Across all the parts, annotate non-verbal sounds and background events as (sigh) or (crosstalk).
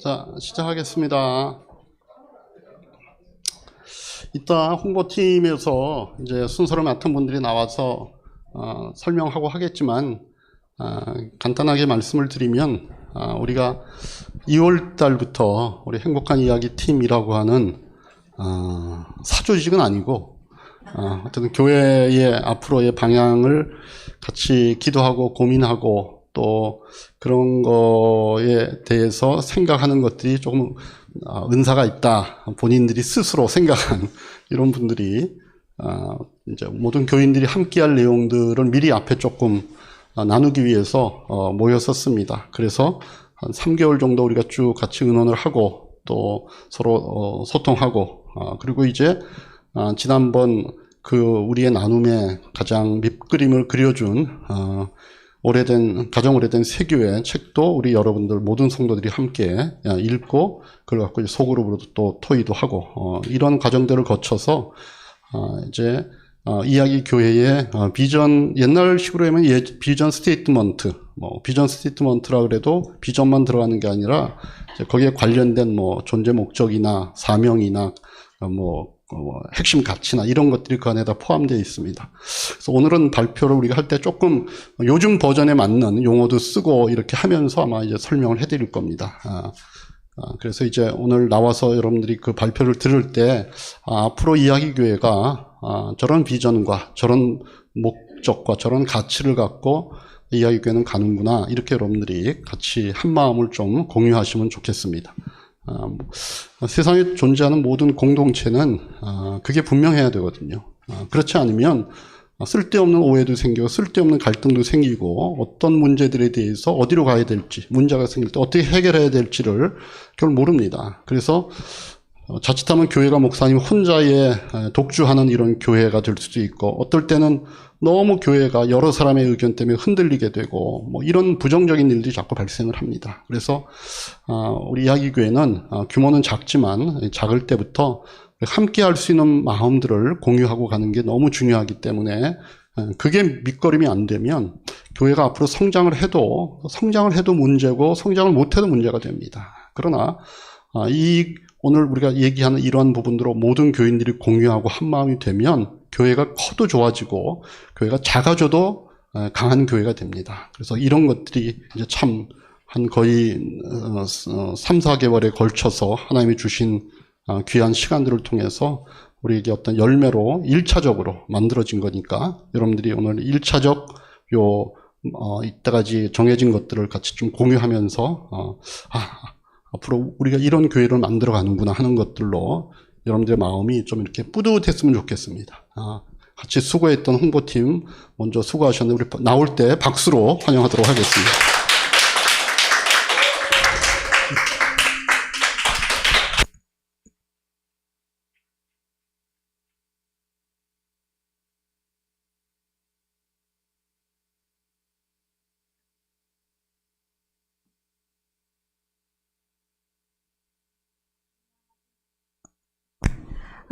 자, 시작하겠습니다. 이따 홍보팀에서 이제 순서를 맡은 분들이 나와서 어, 설명하고 하겠지만 아, 간단하게 말씀을 드리면 아, 우리가 2월 달부터 우리 행복한 이야기 팀이라고 하는 어, 사조직은 아니고 어, 어쨌든 교회의 앞으로의 방향을 같이 기도하고 고민하고 또 그런 거에 대해서 생각하는 것들이 조금 아, 은사가 있다. 본인들이 스스로 생각한 (laughs) 이런 분들이 아, 이제 모든 교인들이 함께할 내용들을 미리 앞에 조금 아, 나누기 위해서 어, 모였었습니다. 그래서 한 3개월 정도 우리가 쭉 같이 의논을 하고 또 서로 어, 소통하고 아, 그리고 이제 아, 지난번 그 우리의 나눔의 가장 밑그림을 그려준 어, 오래된 가장 오래된 세교의 책도 우리 여러분들 모든 성도들이 함께 야, 읽고 그걸 갖고 이제 소그룹으로도 또 토의도 하고 어, 이런 과정들을 거쳐서 어, 이제 어, 이야기 교회의 어, 비전 옛날 식으로 하면 예, 비전 스테이트먼트 뭐 비전 스테이트먼트라 그래도 비전만 들어가는 게 아니라 이제 거기에 관련된 뭐 존재 목적이나 사명이나 어, 뭐 어, 뭐 핵심 가치나 이런 것들이 그 안에다 포함되어 있습니다. 그래서 오늘은 발표를 우리가 할 때 조금 요즘 버전에 맞는 용어도 쓰고 이렇게 하면서 아마 이제 설명을 해드릴 겁니다. 아, 아, 그래서 이제 오늘 나와서 여러분들이 그 발표를 들을 때 아, 앞으로 이야기교회가 아, 저런 비전과 저런 목적과 저런 가치를 갖고 이야기교회는 가는구나 이렇게 여러분들이 같이 한 마음을 좀 공유하시면 좋겠습니다. 아, 뭐, 세상에 존재하는 모든 공동체는 아, 그게 분명해야 되거든요. 아, 그렇지 않으면 쓸데없는 오해도 생기고 쓸데없는 갈등도 생기고 어떤 문제들에 대해서 어디로 가야 될지 문제가 생길 때 어떻게 해결해야 될지를 결국 모릅니다. 그래서 어, 자칫하면 교회가 목사님 혼자의 에, 독주하는 이런 교회가 될 수도 있고 어떨 때는 너무 교회가 여러 사람의 의견 때문에 흔들리게 되고 뭐 이런 부정적인 일들이 자꾸 발생을 합니다. 그래서 어, 우리 이야기 교회는 어, 규모는 작지만 작을 때부터 함께 할 수 있는 마음들을 공유하고 가는 게 너무 중요하기 때문에 어, 그게 밑거림이 안 되면 교회가 앞으로 성장을 해도 성장을 해도 문제고 성장을 못 해도 문제가 됩니다. 그러나 아, 이 오늘 우리가 얘기하는 이러한 부분들로 모든 교인들이 공유하고 한 마음이 되면 교회가 커도 좋아지고 교회가 작아져도 어, 강한 교회가 됩니다. 그래서 이런 것들이 이제 참 한 거의 어, 3, 4개월에 걸쳐서 하나님이 주신 어, 귀한 시간들을 통해서 우리에게 어떤 열매로 1차적으로 만들어진 거니까 여러분들이 오늘 1차적 요 어, 이때까지 정해진 것들을 같이 좀 공유하면서 어, 아, 앞으로 우리가 이런 교회를 만들어 가는구나 하는 것들로 여러분들의 마음이 좀 이렇게 뿌듯했으면 좋겠습니다. 아, 같이 수고했던 홍보팀 먼저 수고하셨는데 우리 나올 때 박수로 환영하도록 하겠습니다.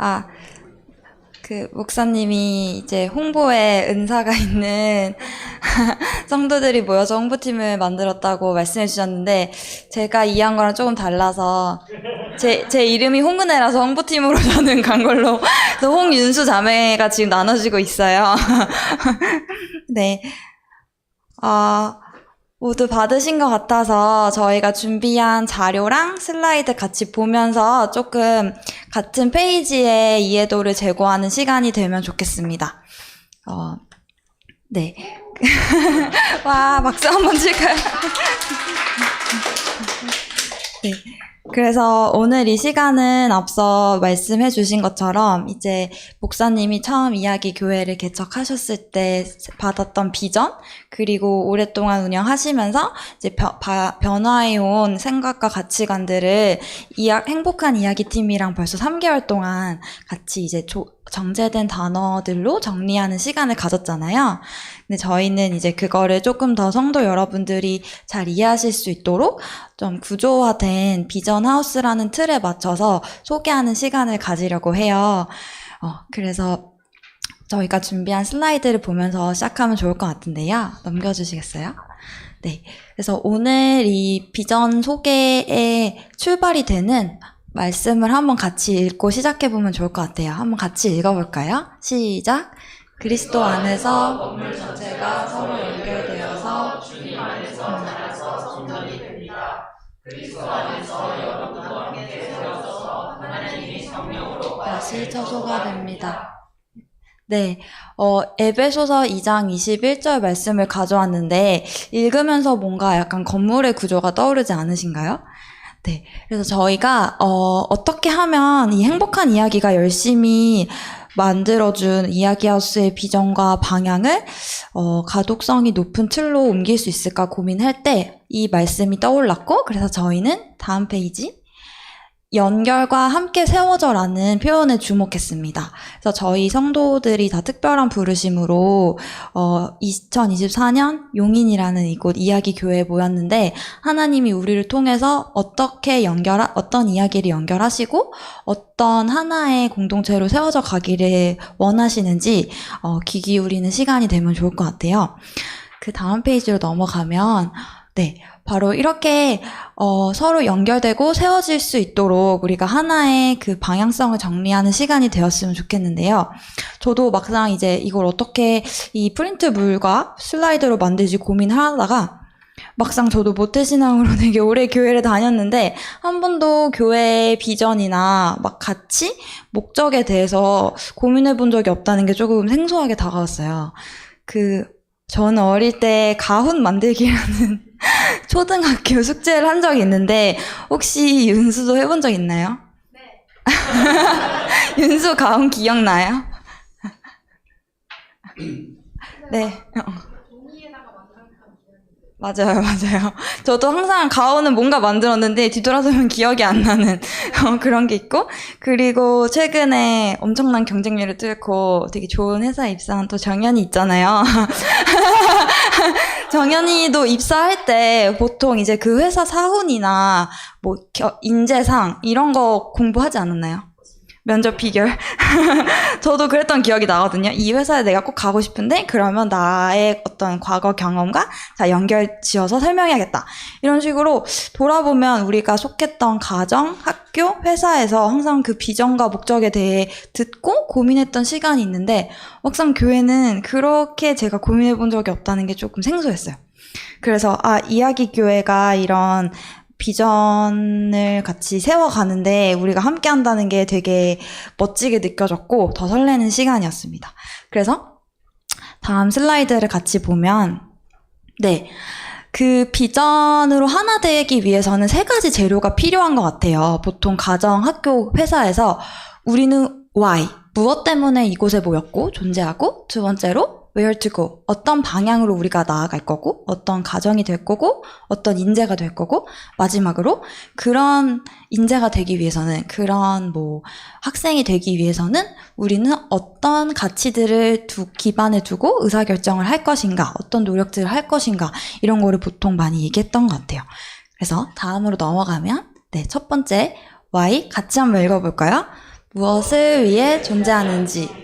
아, 그 목사님이 이제 홍보에 은사가 (laughs) 있는 성도들이 모여서 홍보팀을 만들었다고 말씀해 주셨는데 제가 이해한 거랑 조금 달라서 제, 제 이름이 홍은혜라서 홍보팀으로 (laughs) 저는 간 걸로 그래서 홍윤수 자매가 지금 나눠지고 있어요. (laughs) 네. 아, 모두 받으신 것 같아서 저희가 준비한 자료랑 슬라이드 같이 보면서 조금 같은 페이지의 이해도를 제고하는 시간이 되면 좋겠습니다. 어, 네. (laughs) 와, 박수 한번 칠까요? (laughs) 네. 그래서 오늘 이 시간은 앞서 말씀해 주신 것처럼 이제 목사님이 처음 이야기 교회를 개척하셨을 때 받았던 비전 그리고 오랫동안 운영하시면서 이제 벼- 바- 변화해 온 생각과 가치관들을 이야, 행복한 이야기 팀이랑 벌써 3개월 동안 같이 이제 조- 정제된 단어들로 정리하는 시간을 가졌잖아요. 근데 저희는 이제 그거를 조금 더 성도 여러분들이 잘 이해하실 수 있도록 좀 구조화된 비전 하우스라는 틀에 맞춰서 소개하는 시간을 가지려고 해요. 어, 그래서 저희가 준비한 슬라이드를 보면서 시작하면 좋을 것 같은데요. 넘겨주시겠어요? 네. 그래서 오늘 이 비전 소개에 출발이 되는 말씀을 한번 같이 읽고 시작해 보면 좋을 것 같아요. 한번 같이 읽어볼까요? 시작. 그리스도 안에서 건물 전체가 서로 연결되어서 주님 안에서 자라서 성전이 됩니다. 그리스도 안에서 여러분과 함께 세워져서 하나님의 성령으로 다시 처소가 됩니다. 네, 어, 에베소서 2장 21절 말씀을 가져왔는데, 읽으면서 뭔가 약간 건물의 구조가 떠오르지 않으신가요? 네, 그래서 저희가, 어, 어떻게 하면 이 행복한 이야기가 열심히 만들어준 이야기하우스의 비전과 방향을, 어, 가독성이 높은 틀로 옮길 수 있을까 고민할 때 이 말씀이 떠올랐고, 그래서 저희는 다음 페이지, 연결과 함께 세워져라는 표현에 주목했습니다. 그래서 저희 성도들이 다 특별한 부르심으로 어 2024년 용인이라는 이곳 이야기 교회에 모였는데 하나님이 우리를 통해서 어떻게 연결 어떤 이야기를 연결하시고 어떤 하나의 공동체로 세워져 가기를 원하시는지 어, 귀 기울이는 시간이 되면 좋을 것 같아요. 그 다음 페이지로 넘어가면 네, 바로 이렇게 어, 서로 연결되고 세워질 수 있도록 우리가 하나의 그 방향성을 정리하는 시간이 되었으면 좋겠는데요. 저도 막상 이제 이걸 어떻게 이 프린트물과 슬라이드로 만들지 고민하다가 막상 저도 모태신앙으로 (laughs) 되게 오래 교회를 다녔는데 한 번도 교회의 비전이나 막 가치, 목적에 대해서 고민해 본 적이 없다는 게 조금 생소하게 다가왔어요. 그 저는 어릴 때 가훈 만들기라는 (laughs) 초등학교 숙제를 한 적이 있는데 혹시 윤수도 해본 적 있나요? 네. (laughs) 윤수 가훈 기억나요? (laughs) 네. 맞아요, 맞아요. 저도 항상 가온은 뭔가 만들었는데 뒤돌아서면 기억이 안 나는 어, 그런 게 있고 그리고 최근에 엄청난 경쟁률을 뚫고 되게 좋은 회사에 입사한 또 정연이 있잖아요. 정연이도 입사할 때 보통 이제 그 회사 사훈이나 뭐 겨- 인재상 이런 거 공부하지 않았나요? 면접 비결. (laughs) 저도 그랬던 기억이 나거든요. 이 회사에 내가 꼭 가고 싶은데 그러면 나의 어떤 과거 경험과 자 연결 지어서 설명해야겠다. 이런 식으로 돌아보면 우리가 속했던 가정, 학교, 회사에서 항상 그 비전과 목적에 대해 듣고 고민했던 시간이 있는데 막상 교회는 그렇게 제가 고민해 본 적이 없다는 게 조금 생소했어요. 그래서 아 이야기 교회가 이런 비전을 같이 세워가는데 우리가 함께 한다는 게 되게 멋지게 느껴졌고 더 설레는 시간이었습니다. 그래서 다음 슬라이드를 같이 보면 네. 그 비전으로 하나 되기 위해서는 세 가지 재료가 필요한 것 같아요. 보통 가정, 학교, 회사에서 우리는 why, 무엇 때문에 이곳에 모였고 존재하고 두 번째로 where to go, 어떤 방향으로 우리가 나아갈 거고 어떤 가정이 될 거고 어떤 인재가 될 거고 마지막으로 그런 인재가 되기 위해서는 그런 뭐 학생이 되기 위해서는 우리는 어떤 가치들을 두, 기반에 두고 의사결정을 할 것인가, 어떤 노력들을 할 것인가, 이런 거를 보통 많이 얘기했던 것 같아요. 그래서 다음으로 넘어가면, 네, 첫 번째, why, 같이 한번 읽어볼까요? 무엇을 위해 존재하는지, 네.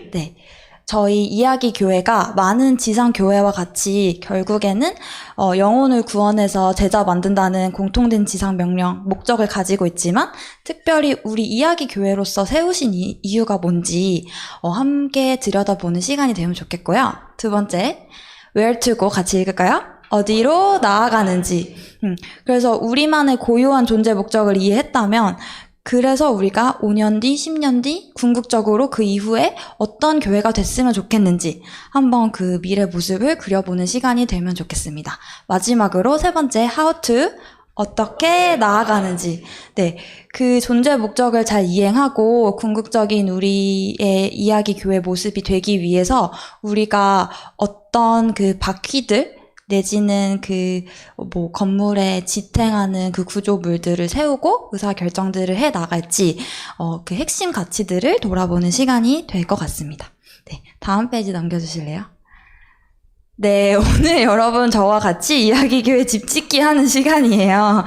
저희 이야기 교회가 많은 지상 교회와 같이 결국에는 어, 영혼을 구원해서 제자 만든다는 공통된 지상 명령 목적을 가지고 있지만 특별히 우리 이야기 교회로서 세우신 이, 이유가 뭔지 어, 함께 들여다보는 시간이 되면 좋겠고요. 두 번째, where to go 같이 읽을까요? 어디로 나아가는지. 음, 그래서 우리만의 고유한 존재 목적을 이해했다면 그래서 우리가 5년 뒤, 10년 뒤 궁극적으로 그 이후에 어떤 교회가 됐으면 좋겠는지 한번 그 미래 모습을 그려보는 시간이 되면 좋겠습니다. 마지막으로 세 번째 how to 어떻게 나아가는지 네. 그 존재 목적을 잘 이행하고 궁극적인 우리의 이야기 교회 모습이 되기 위해서 우리가 어떤 그 바퀴들 내지는 그 뭐 건물에 지탱하는 그 구조물들을 세우고 의사 결정들을 해 나갈지 어 그 핵심 가치들을 돌아보는 시간이 될 것 같습니다. 네, 다음 페이지 넘겨주실래요? 네, (laughs) 오늘 여러분 저와 같이 이야기 교회 집 짓기 하는 시간이에요.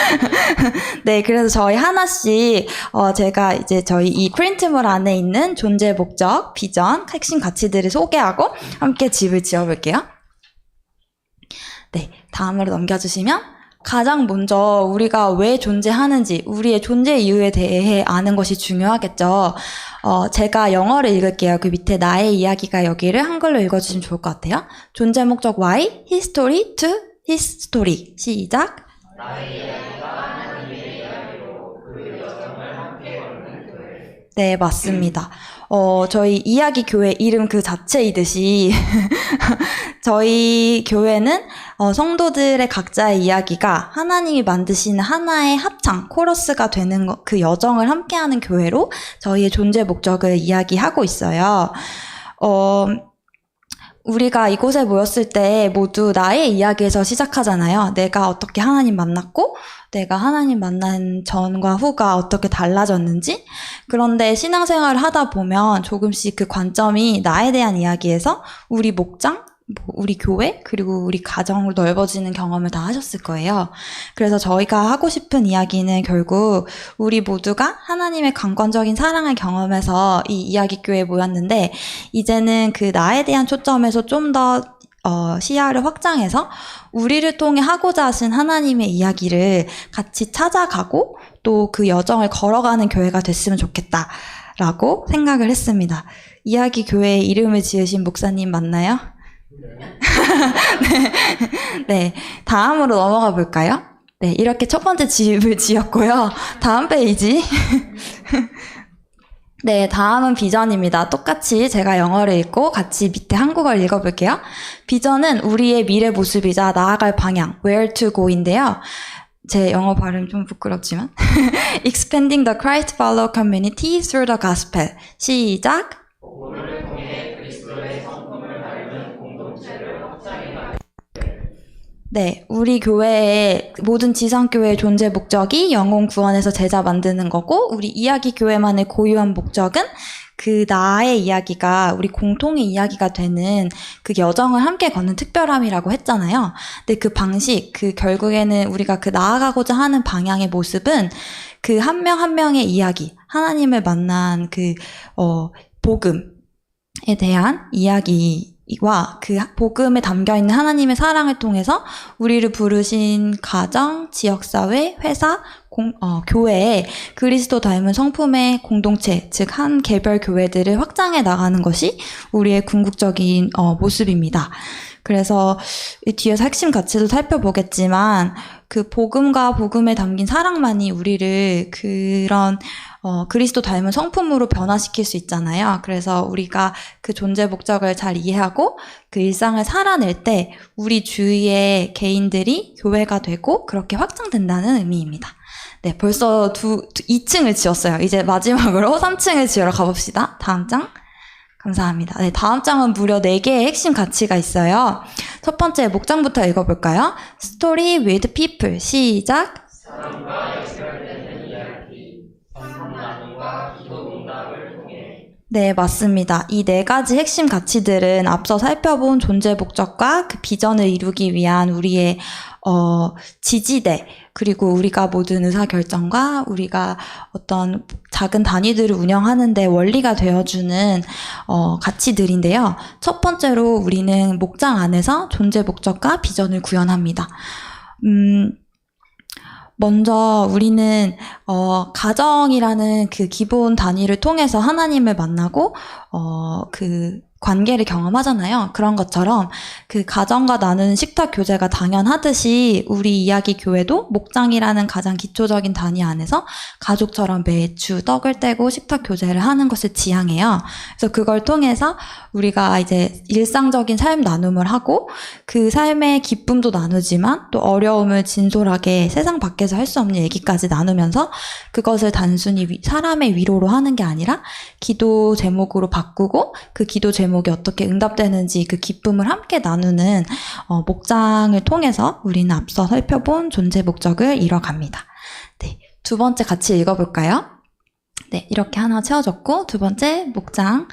(laughs) 네, 그래서 저희 하나씩 어 제가 이제 저희 이 프린트물 안에 있는 존재 목적, 비전, 핵심 가치들을 소개하고 함께 집을 지어 볼게요. 네, 다음으로 넘겨주시면 가장 먼저 우리가 왜 존재하는지, 우리의 존재 이유에 대해 아는 것이 중요하겠죠. 어, 제가 영어를 읽을게요. 그 밑에 나의 이야기가 여기를 한글로 읽어주시면 좋을 것 같아요. 존재 목적 why, history to his story. 시작. 네, 맞습니다. 어, 저희 이야기 교회 이름 그 자체이듯이 (laughs) 저희 교회는 어, 성도들의 각자의 이야기가 하나님이 만드시는 하나의 합창, 코러스가 되는 거- 그 여정을 함께하는 교회로 저희의 존재 목적을 이야기하고 있어요. 어, 우리가 이곳에 모였을 때 모두 나의 이야기에서 시작하잖아요. 내가 어떻게 하나님 만났고, 내가 하나님 만난 전과 후가 어떻게 달라졌는지. 그런데 신앙생활을 하다 보면 조금씩 그 관점이 나에 대한 이야기에서 우리 목장, 뭐 우리 교회, 그리고 우리 가정으로 넓어지는 경험을 다 하셨을 거예요. 그래서 저희가 하고 싶은 이야기는 결국 우리 모두가 하나님의 강권적인 사랑을 경험해서 이 이야기 교회에 모였는데, 이제는 그 나에 대한 초점에서 좀더 어, 시야를 확장해서 우리를 통해 하고자 하신 하나님의 이야기를 같이 찾아가고 또 그 여정을 걸어가는 교회가 됐으면 좋겠다라고 생각을 했습니다. 이야기 교회 이름을 지으신 목사님 맞나요? 네. (laughs) 네. 다음으로 넘어가 볼까요? 네. 이렇게 첫 번째 집을 지었고요. 다음 페이지. (laughs) 네, 다음은 비전입니다. 똑같이 제가 영어를 읽고 같이 밑에 한국어를 읽어볼게요. 비전은 우리의 미래 모습이자 나아갈 방향, where to go인데요. 제 영어 발음 좀 부끄럽지만. (laughs) Expanding the Christ follower community through the gospel. 시작. 네, 우리 교회의 모든 지상교회의 존재 목적이 영혼 구원에서 제자 만드는 거고, 우리 이야기 교회만의 고유한 목적은 그 나의 이야기가 우리 공통의 이야기가 되는 그 여정을 함께 걷는 특별함이라고 했잖아요. 근데 그 방식, 그 결국에는 우리가 그 나아가고자 하는 방향의 모습은 그 한 명 한 명의 이야기, 하나님을 만난 그, 어, 복음에 대한 이야기, 와 그 복음에 담겨 있는 하나님의 사랑을 통해서 우리를 부르신 가정, 지역사회, 회사, 공, 어, 교회에 그리스도 닮은 성품의 공동체, 즉 한 개별 교회들을 확장해 나가는 것이 우리의 궁극적인 어, 모습입니다. 그래서 이 뒤에서 핵심 가치도 살펴보겠지만 그 복음과 복음에 담긴 사랑만이 우리를 그런 어, 그리스도 닮은 성품으로 변화시킬 수 있잖아요. 그래서 우리가 그 존재 목적을 잘 이해하고 그 일상을 살아낼 때 우리 주위의 개인들이 교회가 되고 그렇게 확장된다는 의미입니다. 네, 벌써 두, 두 2층을 지었어요. 이제 마지막으로 (laughs) 3층을 지으러 가봅시다. 다음 장. 감사합니다. 네, 다음 장은 무려 4개의 핵심 가치가 있어요. 첫 번째 목장부터 읽어볼까요? Story with people. 시작. 네, 맞습니다. 이 네 가지 핵심 가치들은 앞서 살펴본 존재 목적과 그 비전을 이루기 위한 우리의 어, 지지대, 그리고 우리가 모든 의사결정과 우리가 어떤 작은 단위들을 운영하는데 원리가 되어주는 어, 가치들인데요. 첫 번째로 우리는 목장 안에서 존재 목적과 비전을 구현합니다. 음, 먼저 우리는 어, 가정이라는 그 기본 단위를 통해서 하나님을 만나고 어, 그 관계를 경험하잖아요. 그런 것처럼 그 가정과 나누는 식탁 교제가 당연하듯이 우리 이야기 교회도 목장이라는 가장 기초적인 단위 안에서 가족처럼 매주 떡을 떼고 식탁 교제를 하는 것을 지향해요. 그래서 그걸 통해서 우리가 이제 일상적인 삶 나눔을 하고 그 삶의 기쁨도 나누지만 또 어려움을 진솔하게 세상 밖에서 할 수 없는 얘기까지 나누면서 그것을 단순히 위- 사람의 위로로 하는 게 아니라 기도 제목으로 바꾸고 그 기도 제목 이 어떻게 응답되는지 그 기쁨을 함께 나누는 어, 목장을 통해서 우리는 앞서 살펴본 존재 목적을 이뤄갑니다. 네, 두 번째 같이 읽어볼까요? 네, 이렇게 하나 채워졌고 두 번째 목장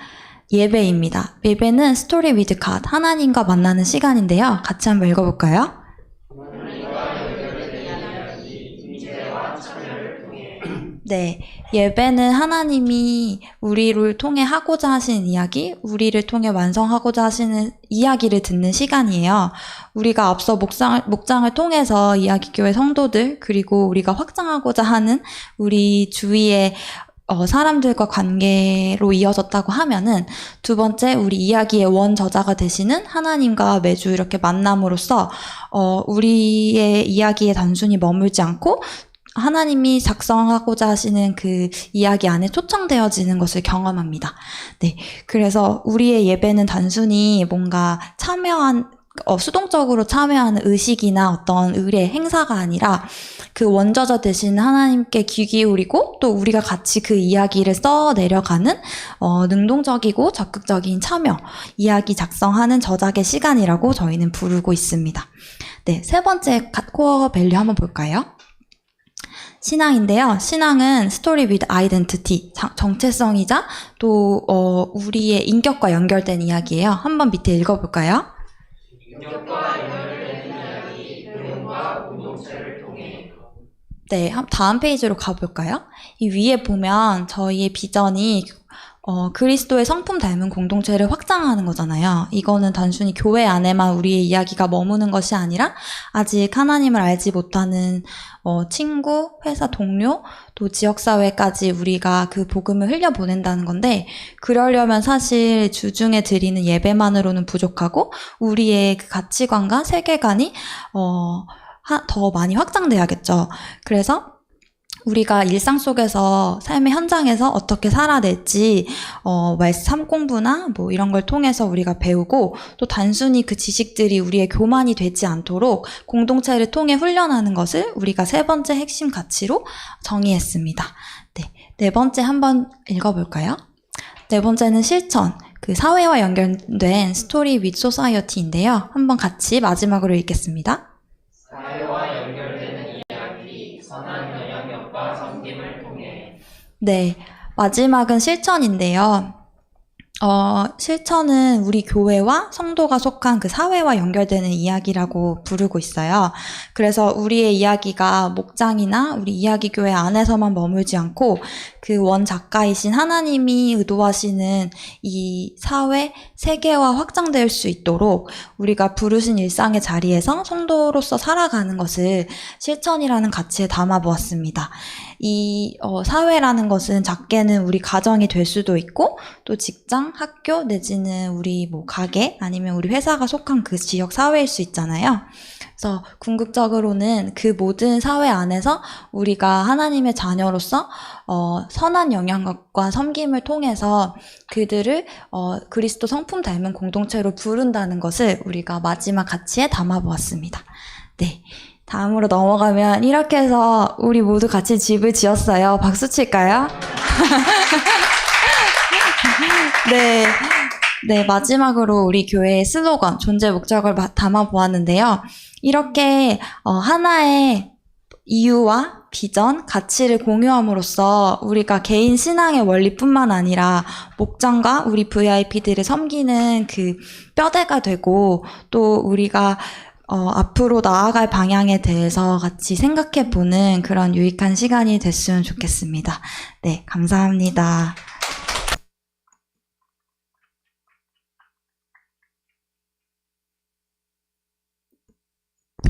예배입니다. 예배는 스토리 위드 갓 하나님과 만나는 시간인데요. 같이 한번 읽어볼까요? 네, 예배는 하나님이 우리를 통해 하고자 하시는 이야기, 우리를 통해 완성하고자 하시는 이야기를 듣는 시간이에요. 우리가 앞서 목장, 목장을 통해서 이야기교회 성도들, 그리고 우리가 확장하고자 하는 우리 주위의 어, 사람들과 관계로 이어졌다고 하면은 두 번째 우리 이야기의 원 저자가 되시는 하나님과 매주 이렇게 만남으로써 어, 우리의 이야기에 단순히 머물지 않고 하나님이 작성하고자 하시는 그 이야기 안에 초청되어지는 것을 경험합니다. 네. 그래서 우리의 예배는 단순히 뭔가 참여한, 어, 수동적으로 참여하는 의식이나 어떤 의례, 행사가 아니라 그 원저자 되신 하나님께 귀 기울이고 또 우리가 같이 그 이야기를 써 내려가는 어, 능동적이고 적극적인 참여, 이야기 작성하는 저작의 시간이라고 저희는 부르고 있습니다. 네. 세 번째 코어 밸류 한번 볼까요? 신앙인데요. 신앙은 스토리 identity, 자- 정체성이자 또 어, 우리의 인격과 연결된 이야기예요. 한번 밑에 읽어볼까요? 네, 한- 다음 페이지로 가볼까요? 이 위에 보면 저희의 비전이 어, 그리스도의 성품 닮은 공동체를 확장하는 거잖아요. 이거는 단순히 교회 안에만 우리의 이야기가 머무는 것이 아니라 아직 하나님을 알지 못하는 어, 친구, 회사 동료, 또 지역사회까지 우리가 그 복음을 흘려보낸다는 건데, 그러려면 사실 주중에 드리는 예배만으로는 부족하고, 우리의 그 가치관과 세계관이, 어, 하- 더 많이 확장돼야겠죠. 그래서 우리가 일상 속에서 삶의 현장에서 어떻게 살아낼지 어, 삶 공부나 뭐 이런 걸 통해서 우리가 배우고 또 단순히 그 지식들이 우리의 교만이 되지 않도록 공동체를 통해 훈련하는 것을 우리가 세 번째 핵심 가치로 정의했습니다. 네, 네 번째 한번 읽어볼까요? 네 번째는 실천. 그 사회와 연결된 스토리 윗 소사이어티인데요. 한번 같이 마지막으로 읽겠습니다. 네, 마지막은 실천인데요. 어, 실천은 우리 교회와 성도가 속한 그 사회와 연결되는 이야기라고 부르고 있어요. 그래서 우리의 이야기가 목장이나 우리 이야기 교회 안에서만 머물지 않고 그 원 작가이신 하나님이 의도하시는 이 사회, 세계화 확장될 수 있도록 우리가 부르신 일상의 자리에서 성도로서 살아가는 것을 실천이라는 가치에 담아 보았습니다. 이 어, 사회라는 것은 작게는 우리 가정이 될 수도 있고 또 직장, 학교 내지는 우리 뭐 가게 아니면 우리 회사가 속한 그 지역 사회일 수 있잖아요. 그래서 궁극적으로는 그 모든 사회 안에서 우리가 하나님의 자녀로서 어, 선한 영향력과 섬김을 통해서 그들을 어, 그리스도 성품 닮은 공동체로 부른다는 것을 우리가 마지막 가치에 담아보았습니다. 네. 다음으로 넘어가면 이렇게 해서 우리 모두 같이 집을 지었어요. 박수 칠까요? (laughs) 네. 네, 마지막으로 우리 교회의 슬로건, 존재 목적을 마- 담아 보았는데요. 이렇게 어, 하나의 이유와 비전, 가치를 공유함으로써 우리가 개인 신앙의 원리뿐만 아니라 목장과 우리 VIP들을 섬기는 그 뼈대가 되고 또 우리가 어, 앞으로 나아갈 방향에 대해서 같이 생각해 보는 그런 유익한 시간이 됐으면 좋겠습니다. 네, 감사합니다.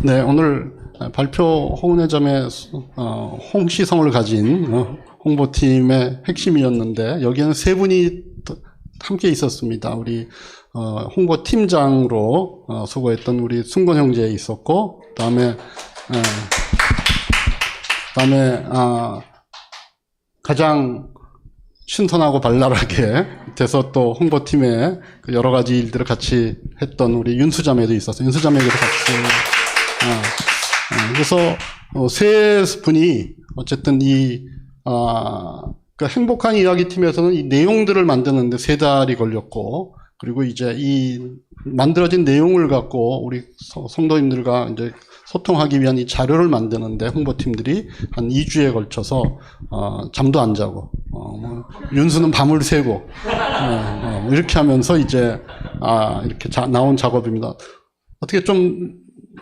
네, 오늘 발표 홍은회점의 어, 홍시성을 가진 어, 홍보팀의 핵심이었는데 여기에는 세 분이 더- 함께 있었습니다. 우리 어, 홍보팀장으로 어, 수고했던 우리 순건 형제 있었고 그다음에 에, 그다음에 아, 가장 신선하고 발랄하게 (laughs) 돼서 또 홍보팀의 그 여러 가지 일들을 같이 했던 우리 윤수자매도 있었어요. 윤수자매에게도 같이 어, 어, 그래서 어, 세 분이 어쨌든 이 아, 그 행복한 이야기 팀에서는 이 내용들을 만드는데 세 달이 걸렸고 그리고 이제 이 만들어진 내용을 갖고 우리 서- 성도님들과 이제 소통하기 위한 이 자료를 만드는데 홍보팀들이 한 2주에 걸쳐서 어, 잠도 안 자고 어, 뭐 윤수는 밤을 새고 어, 어, 이렇게 하면서 이제 아, 이렇게 자- 나온 작업입니다. 어떻게 좀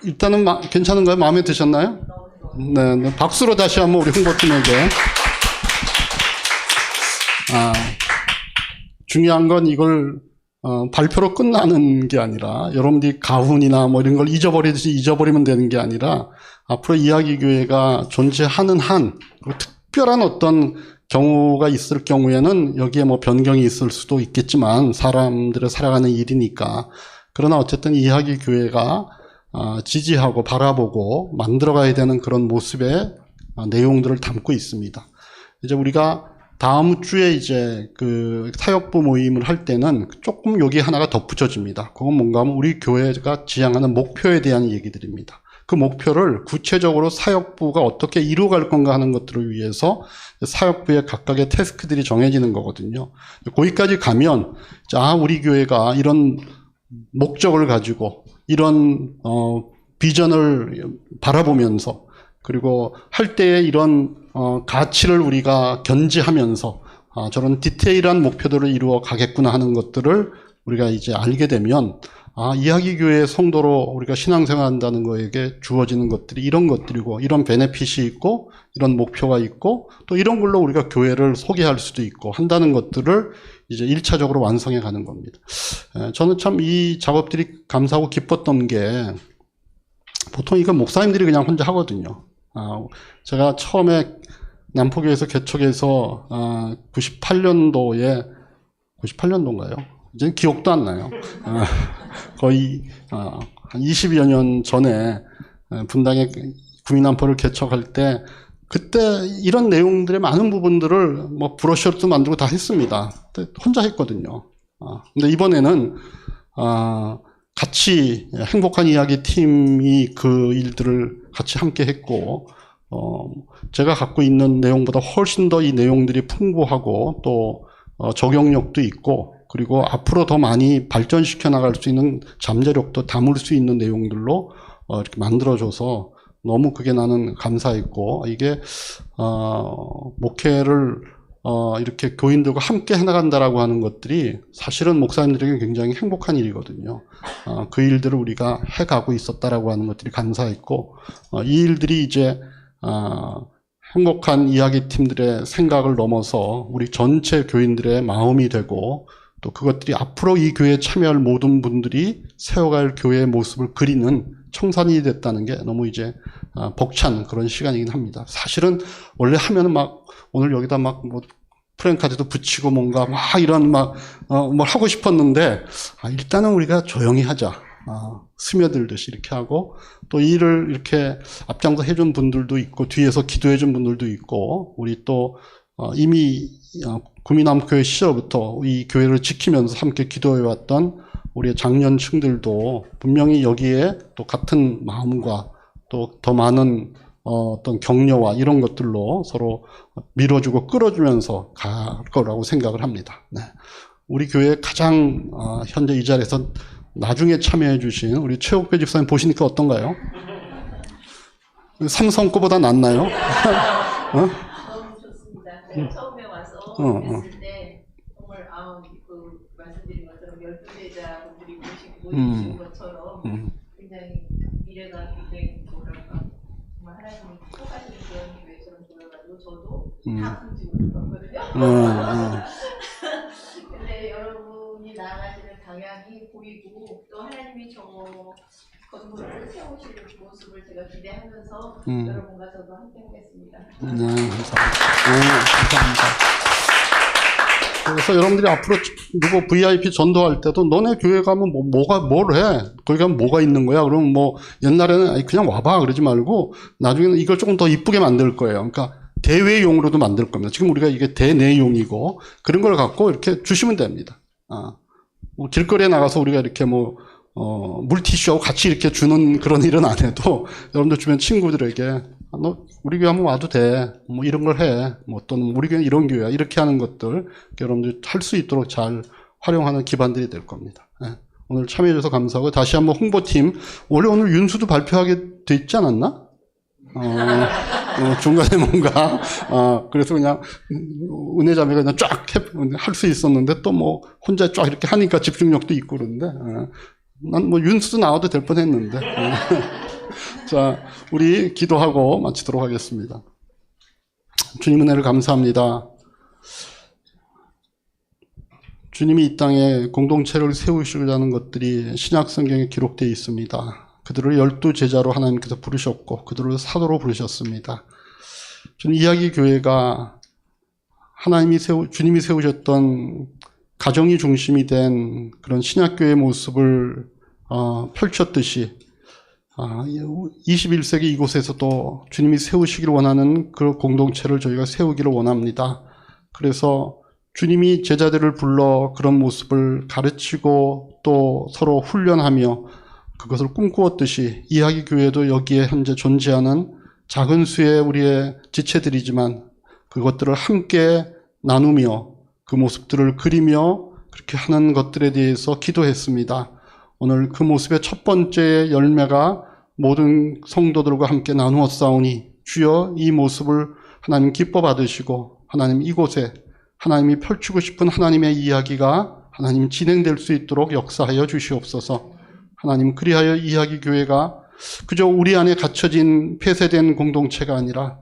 일단은 마- 괜찮은가요? 마음에 드셨나요? 네, 네, 박수로 다시 한번 우리 홍보팀에게 아, 중요한 건 이걸 어, 발표로 끝나는 게 아니라 여러분들이 가훈이나 뭐 이런 걸 잊어버리듯이 잊어버리면 되는 게 아니라 앞으로 이야기교회가 존재하는 한 특별한 어떤 경우가 있을 경우에는 여기에 뭐 변경이 있을 수도 있겠지만 사람들의 살아가는 일이니까 그러나 어쨌든 이야기교회가 아, 지지하고 바라보고 만들어가야 되는 그런 모습의 아, 내용들을 담고 있습니다. 이제 우리가 다음 주에 이제 그 사역부 모임을 할 때는 조금 여기 하나가 덧붙여집니다. 그건 뭔가 하면 우리 교회가 지향하는 목표에 대한 얘기들입니다. 그 목표를 구체적으로 사역부가 어떻게 이루어갈 건가 하는 것들을 위해서 사역부의 각각의 태스크들이 정해지는 거거든요. 거기까지 가면 자 우리 교회가 이런 목적을 가지고 이런 어, 비전을 바라보면서 그리고 할 때에 이런 어, 가치를 우리가 견지하면서 아, 저런 디테일한 목표들을 이루어 가겠구나 하는 것들을 우리가 이제 알게 되면 아, 이야기교회 성도로 우리가 신앙생활한다는 거에게 주어지는 것들이 이런 것들이고 이런 베네핏이 있고 이런 목표가 있고 또 이런 걸로 우리가 교회를 소개할 수도 있고 한다는 것들을 이제 1차적으로 완성해 가는 겁니다. 에, 저는 참 이 작업들이 감사하고 기뻤던 게 보통 이거 목사님들이 그냥 혼자 하거든요. 아, 제가 처음에 남포교에서 개척해서 아, 98년도에 98년도인가요? 이제 기억도 안 나요. 아, 거의 아, 한 20여 년 전에 아, 분당에 구민남포를 개척할 때 그때 이런 내용들의 많은 부분들을 뭐 브로셔도 만들고 다 했습니다. 혼자 했거든요. 아, 근데 이번에는 아, 같이 행복한 이야기 팀이 그 일들을 같이 함께 했고, 어, 제가 갖고 있는 내용보다 훨씬 더 이 내용들이 풍부하고 또 어, 적용력도 있고, 그리고 앞으로 더 많이 발전시켜 나갈 수 있는 잠재력도 담을 수 있는 내용들로 어, 이렇게 만들어줘서 너무 그게 나는 감사했고, 이게, 어, 목회를 어, 이렇게 교인들과 함께 해나간다라고 하는 것들이 사실은 목사님들에게 굉장히 행복한 일이거든요. 어, 그 일들을 우리가 해가고 있었다라고 하는 것들이 감사했고, 어, 이 일들이 이제, 어, 행복한 이야기 팀들의 생각을 넘어서 우리 전체 교인들의 마음이 되고, 또 그것들이 앞으로 이 교회에 참여할 모든 분들이 세워갈 교회의 모습을 그리는 청산이 됐다는 게 너무 이제 아, 벅찬 그런 시간이긴 합니다. 사실은 원래 하면은 막 오늘 여기다 막 뭐 프랭카드도 붙이고 뭔가 막 이런 막, 어, 뭘 하고 싶었는데, 아, 일단은 우리가 조용히 하자. 아, 스며들듯이 이렇게 하고, 또 일을 이렇게 앞장서 해준 분들도 있고, 뒤에서 기도해준 분들도 있고, 우리 또, 어, 이미, 어, 구미남교회 시절부터 이 교회를 지키면서 함께 기도해왔던 우리의 장년층들도 분명히 여기에 또 같은 마음과 또 더 많은 어, 어떤 격려와 이런 것들로 서로 밀어주고 끌어주면서 갈 거라고 생각을 합니다. 네. 우리 교회 가장 어, 현재 이 자리에서 나중에 참여해 주신 우리 최옥배 집사님 보시니까 어떤가요? (laughs) 삼성 거보다 낫나요? (laughs) 너무 좋습니다. 제가 처음에 와서 어, 어. 했을 때 정말 아, 그 말씀드린 것처럼 열두 제자분들이 모시고 음. 모이신 것처럼 음, 굉장히 미래가 굉장히 뭐랄까 정말 하나님이 축복하시는 그런 교회처럼 보여가지고 저도 음. 다 싶었거든요. 어, 어, (laughs) 근데 여러분이 나아가시는 방향이 보이고 또 하나님이 저 건물을 세우시는 모습을 제가 기대하면서 음. 여러분과 저도 함께 하겠습니다. 네, 감사합니다. 네, 감사합니다. 그래서 여러분들이 앞으로 누구 VIP 전도할 때도 너네 교회 가면 뭐, 뭐가, 뭘 해? 거기 가면 뭐가 있는 거야? 그러면 뭐 옛날에는 그냥 와봐. 그러지 말고 나중에는 이걸 조금 더 이쁘게 만들 거예요. 그러니까 대외용으로도 만들 겁니다. 지금 우리가 이게 대내용이고 그런 걸 갖고 이렇게 주시면 됩니다. 아, 뭐 길거리에 나가서 우리가 이렇게 뭐, 어, 물티슈하고 같이 이렇게 주는 그런 일은 안 해도 (laughs) 여러분들 주변 친구들에게 아, 너 우리 교회 한번 와도 돼. 뭐 이런 걸 해. 뭐 또는 우리 교회 이런 교회야. 이렇게 하는 것들 여러분들 할 수 있도록 잘 활용하는 기반들이 될 겁니다. 예. 오늘 참여해 주셔서 감사하고 다시 한번 홍보팀 원래 오늘 윤수도 발표하게 돼 있지 않았나? 어, 어, 중간에 뭔가 어, 그래서 그냥 은혜 자매가 그냥 쫙 할 수 있었는데 또 뭐 혼자 쫙 이렇게 하니까 집중력도 있고 그런데 난 뭐 윤수도 나와도 될 뻔했는데 어. 자 우리 기도하고 마치도록 하겠습니다. 주님 은혜를 감사합니다. 주님이 이 땅에 공동체를 세우시려는 것들이 신약 성경에 기록되어 있습니다. 그들을 열두 제자로 하나님께서 부르셨고 그들을 사도로 부르셨습니다. 저는 이야기 교회가 하나님이 세우 주님이 세우셨던 가정이 중심이 된 그런 신약 교회의 모습을 어, 펼쳤듯이 아, 21세기 이곳에서도 주님이 세우시기를 원하는 그 공동체를 저희가 세우기를 원합니다. 그래서 주님이 제자들을 불러 그런 모습을 가르치고 또 서로 훈련하며 그것을 꿈꾸었듯이 이야기 교회도 여기에 현재 존재하는 작은 수의 우리의 지체들이지만 그것들을 함께 나누며 그 모습들을 그리며 그렇게 하는 것들에 대해서 기도했습니다. 오늘 그 모습의 첫 번째 열매가 모든 성도들과 함께 나누어 싸우니 주여 이 모습을 하나님 기뻐 받으시고 하나님 이곳에 하나님이 펼치고 싶은 하나님의 이야기가 하나님 진행될 수 있도록 역사하여 주시옵소서. 하나님 그리하여 이야기 교회가 그저 우리 안에 갇혀진 폐쇄된 공동체가 아니라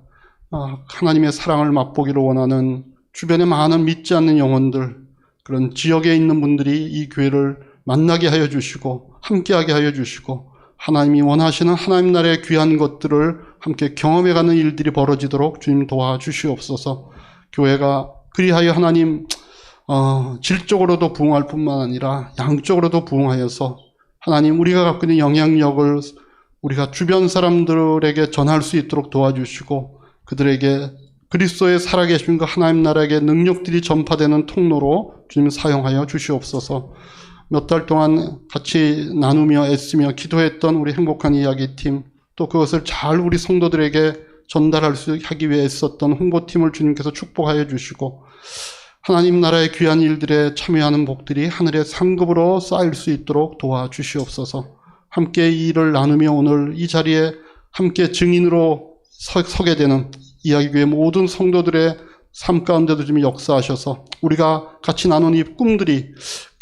아, 하나님의 사랑을 맛보기를 원하는 주변에 많은 믿지 않는 영혼들 그런 지역에 있는 분들이 이 교회를 만나게 하여 주시고 함께하게 하여 주시고 하나님이 원하시는 하나님 나라의 귀한 것들을 함께 경험해가는 일들이 벌어지도록 주님 도와주시옵소서. 교회가 그리하여 하나님 어, 질적으로도 부흥할 뿐만 아니라 양적으로도 부흥하여서 하나님 우리가 갖고 있는 영향력을 우리가 주변 사람들에게 전할 수 있도록 도와주시고 그들에게 그리스도의 살아계신 그 하나님 나라의 능력들이 전파되는 통로로 주님 사용하여 주시옵소서. 몇 달 동안 같이 나누며 애쓰며 기도했던 우리 행복한 이야기 팀 또 그것을 잘 우리 성도들에게 전달할 수 하기 위해 애썼던 홍보팀을 주님께서 축복하여 주시고 하나님 나라의 귀한 일들에 참여하는 복들이 하늘의 상급으로 쌓일 수 있도록 도와주시옵소서. 함께 이 일을 나누며 오늘 이 자리에 함께 증인으로 서, 서게 되는 이야기교회 모든 성도들의 삶 가운데도 좀 역사하셔서 우리가 같이 나눈 이 꿈들이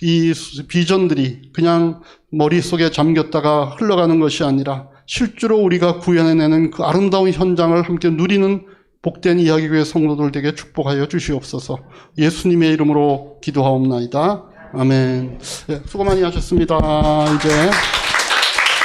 이 비전들이 그냥 머릿속에 잠겼다가 흘러가는 것이 아니라 실제로 우리가 구현해내는 그 아름다운 현장을 함께 누리는 복된 이야기교회 성도들 되게 축복하여 주시옵소서 예수님의 이름으로 기도하옵나이다. 아멘. 예, 수고 많이 하셨습니다. 이제.